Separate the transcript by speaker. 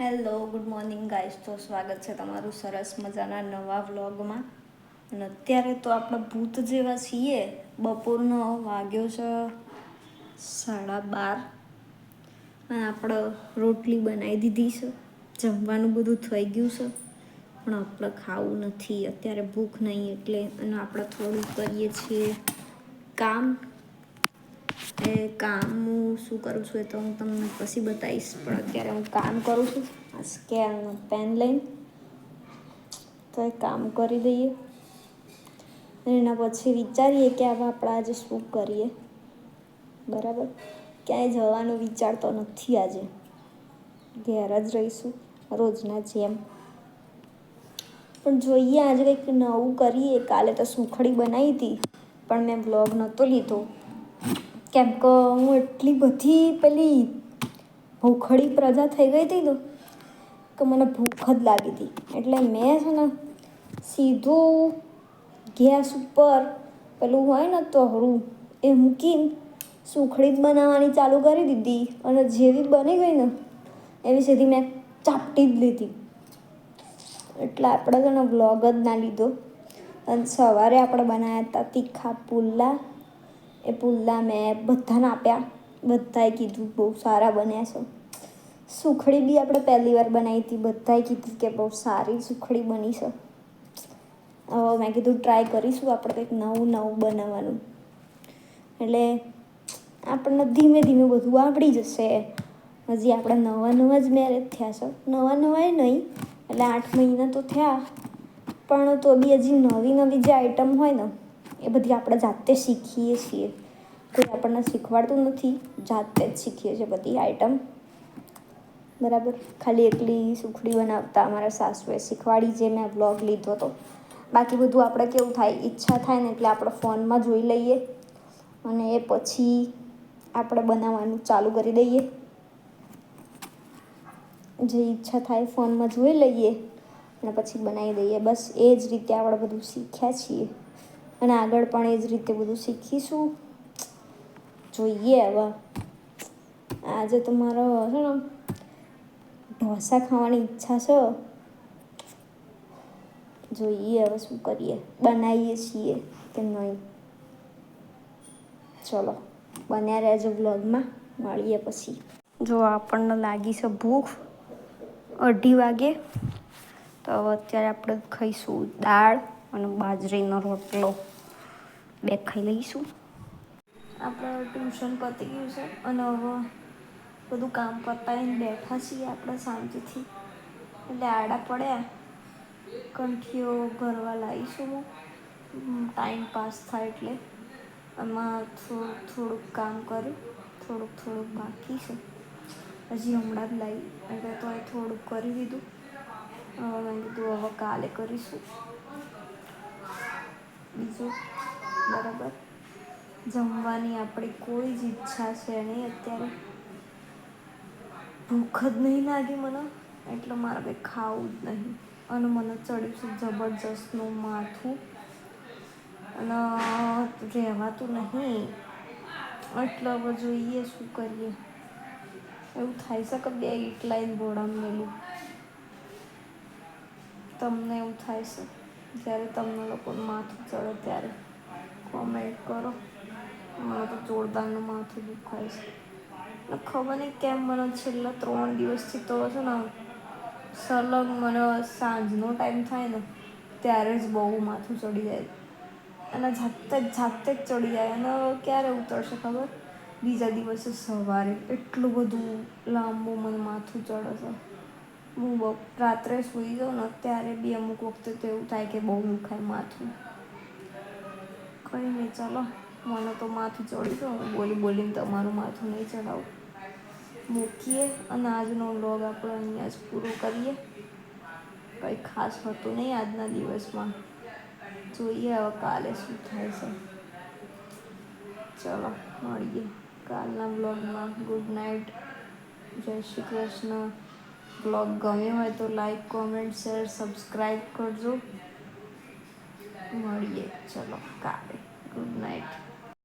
Speaker 1: Hello, good morning guys. તો સ્વાગત છે તમારું સરસ મજાના નવા વ્લોગમાં. અને અત્યારે તો આપણે ભૂત જેવા છીએ. બપોરનો વાગ્યો છે સાડા બાર. અને આપણે રોટલી બનાવી દીધી છે. જમવાનું બધું થઈ ગયું છે. પણ આપણે ખાવું નથી. અત્યારે ભૂખ નહીં એટલે અને આપણે થોડું કરીએ છીએ કામ. કામ હું શું કરું છું એ તો હું તમને પછી બતાવીશ. પણ અત્યારે હું કામ કરું છું. આ સ્કેલનો પેન લઈને. તો એ કામ કરી દઈએ. એના પછી વિચારીએ કે હવે આપણે આજે શું કરીએ. બરાબર? ક્યાંય જવાનો વિચાર તો નથી આજે. ઘેર જ રહીશું, રોજના જેમ. પણ જોઈએ આજે કંઈક નવું કરીએ. કાલે તો સુખડી બનાવી હતી, પણ મેં બ્લોગ નહોતો લીધો. કેમ કે હું એટલી બધી પેલી ભૂખડી પ્રજા થઈ ગઈ હતી ને કે મને ભૂખ જ લાગી હતી. એટલે મેં છે ને સીધું ગેસ ઉપર પેલું હોય ને તોહરું એ મૂકીને સુખડી જ બનાવવાની ચાલુ કરી દીધી અને જેવી બની ગઈ ને એવી સીધી મેં ચાપટી જ લીધી. એટલે આપણે છે ને વ્લોગ જ ના લીધો. અને સવારે આપણે બનાવ્યા હતા તીખા પુલ્લા એ પુલ્લા મેં બધાને આપ્યા. બધાએ કીધું, બહુ સારા બન્યા છે. સુખડી બી આપણે પહેલી વાર બનાવી હતી. બધાએ કીધું કે બહુ સારી સુખડી બની છે. હવે મેં કીધું, ટ્રાય કરીશું આપણે કંઈક નવું નવું બનાવવાનું. એટલે આપણને ધીમે ધીમે બધું આવડી જશે. હજી આપણે નવા નવા જ મેરેજ થયા છે. નવા નવાય નહીં, એટલે આઠ મહિના તો થયા. પણ તો બી હજી નવી નવી જે આઈટમ હોય ને એ બધી આપણે જાતે શીખીએ છીએ. કોઈ આપણને શીખવાડતું નથી, જાતે જ શીખીએ છીએ બધી આઈટમ બરાબર? ખાલી એકલી સુખડી બનાવતા અમારા સાસુએ શીખવાડી જે મેં બ્લોગ લીધો હતો. બાકી બધું આપણે કેવું થાય? ઈચ્છા થાય ને એટલે આપણે ફોનમાં જોઈ લઈએ અને એ પછી આપણે બનાવવાનું ચાલુ કરી દઈએ. જે ઈચ્છા થાય ફોનમાં જોઈ લઈએ અને પછી બનાવી દઈએ. બસ એ જ રીતે આપણે બધું શીખ્યા છીએ. અને આગળ પણ એ જ રીતે બધું શીખીશું. જોઈએ હવે. આજે તો મારો, છે ને, ઢોસા ખાવાની ઈચ્છા છે. જોઈએ હવે શું કરીએ. બનાવીએ છીએ કે નહીં. ચલો, બન્યા રહેજો બ્લોગમાં મળીએ પછી. જો આપણને લાગી છે ભૂખ અઢી વાગે, તો અત્યારે આપણે ખાઈશું દાળ. અને બાજરીનો રોટલો બે ખાઈ લઈશું. આપણે ટ્યુશન પતી ગયું છે અને હવે બધું કામ પતાવીને બેઠા છીએ આપણે શાંતિથી એટલે આડા પડ્યા. કંઠીઓ ભરવા લાવીશું હું. ટાઈમ પાસ થાય એટલે. એમાં થોડુંક થોડુંક કામ કર્યું. થોડુંક થોડુંક બાકી છે. હજી હમણાં જ લાવી. એટલે તો એ થોડુંક કરી દીધું. મેં કીધું હવે કાલે કરીશું. બીજું? બરાબર. જમવાની આપણી કોઈ જ ઈચ્છા છે નહીં અત્યારે. ભૂખ જ નહીં લાગી મને, એટલે મારે કંઈ ખાવું જ નહીં. અને મને ચડ્યું છે જબરજસ્તનું માથું. અને રહેવાતું નહીં. એટલે હવે જોઈએ શું કરીએ. એવું થાય છે કે બે ઈટ લાઈન બોડામાં મેલું. તમને એવું થાય છે? જ્યારે તમને લોકોનું માથું ચડે ત્યારે કોમેન્ટ કરો. મને તો જોરદારનું માથું દુખાય છે. ને ખબર નહીં કેમ મને છેલ્લા ત્રણ દિવસથી તો છે ને સલગ મને સાંજનો ટાઈમ થાય ને ત્યારે જ બહુ માથું ચડી જાય. અને જાતે જ જાતે જ ચડી જાય અને ક્યારે ઉતરશે ખબર? બીજા દિવસે સવારે એટલું બધું લાંબુ મને માથું ચડે છે. હું રાત્રે સૂઈ જાઉં ને ત્યારે બી અમુક વખતે તો એવું થાય કે બહુ દુખાય માથું. કંઈ નહીં ચાલો. મને તો માથું ચડી ગયું. બોલી બોલીને તમારું માથું નહીં ચડાવું. મૂકીએ અને આજનો વ્લોગ આપણે અહીંયા જ પૂરો કરીએ. કંઈ ખાસ હતું નહીં આજના દિવસમાં. જોઈએ હવે કાલે શું થાય છે. ચલો, મળીએ કાલના બ્લોગમાં ગુડ નાઇટ જય શ્રી કૃષ્ણ. બ્લોગ ગમ્યો હોય તો લાઈક કોમેન્ટ શેર સબસ્ક્રાઈબ કરજો. મળીએ. ચલો કાલે. Good night.